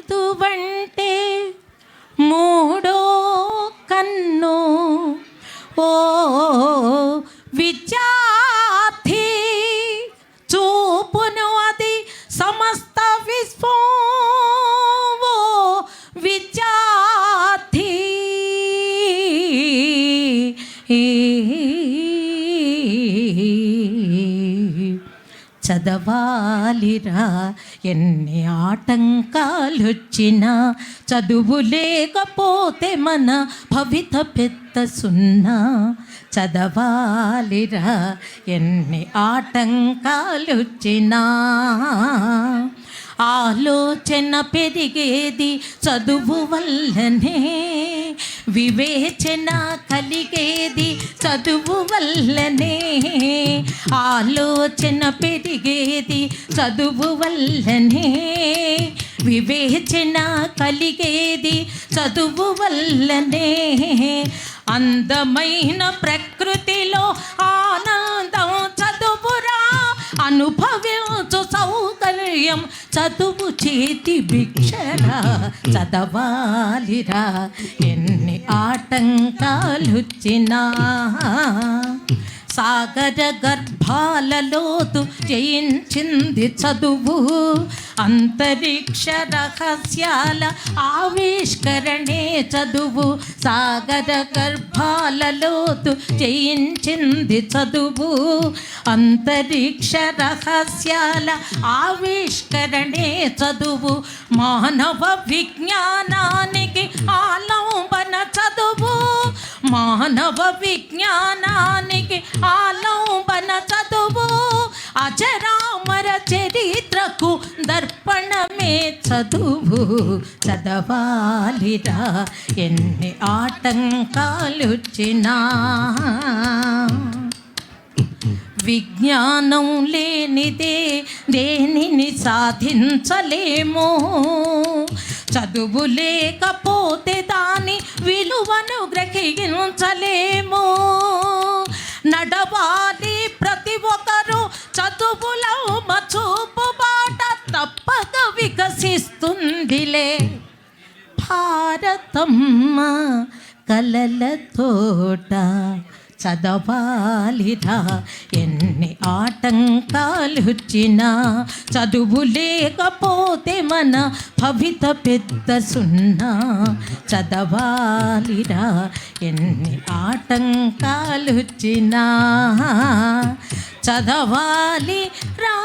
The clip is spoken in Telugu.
చదువంటే మూడో కన్ను ఓ విద్యార్థి చూపును అది సమస్త విశ్వం ఓ విద్యార్థి చదవాలిరా. ఎన్ని ఆటంకాలొచ్చినా చదువు లేకపోతే మన భవిత పెద్ద సున్నా. చదవాలిరా ఎన్ని ఆటంకాలొచ్చినా. ఆలోచన పెరిగేది చదువు వల్లనే. వివేచన కలిగేది చదువు వల్లనే. ఆలోచన పెరిగేది చదువు వల్లనే. వివేచన కలిగేది చదువు వల్లనే. అందమైన ప్రకృతిలో ఆనందం చదువురా. అనుభవించు సౌకర్యం చదువు చేతి భిక్షరా. చదవాలిరా. ఎన్ ఆటంకాలుచ్చినా సాగర గర్భాలలోతు జయించింది చదువు. అంతరిక్ష రహస్యాల ఆవిష్కరణే చదువు. సాగర గర్భాలలోతు జయించింది చదువు. అంతరిక్ష రహస్యాల ఆవిష్కరణే చదువు. మానవ విజ్ఞానానికి ఆలంబన మానవ విజ్ఞానానికి ఆలంబన చదువు. అజరామర చరిత్రకు దర్పణమే చదువు. చదవాలిరా ఎన్ని ఆటంకాలుచ్చినా. విజ్ఞానం లేనిదే దేనిని సాధించలేము. చదువు లేకపోతే దాని విలువను గ్రహించలేము. నడవాలి ప్రతి ఒక్కరూ చదువులో మచూపు బాట తప్పక వికసిస్తుందిలే. భారతమ్మ కలల తోట చదవాలిరా ఎన్ని ఆటంకాలుచ్చినా చదువు లేకపోతే మన భవిత పెద్ద సున్నా. చదవాలిరా ఎన్ని ఆటంకాలుచ్చినా చదవాలి రా.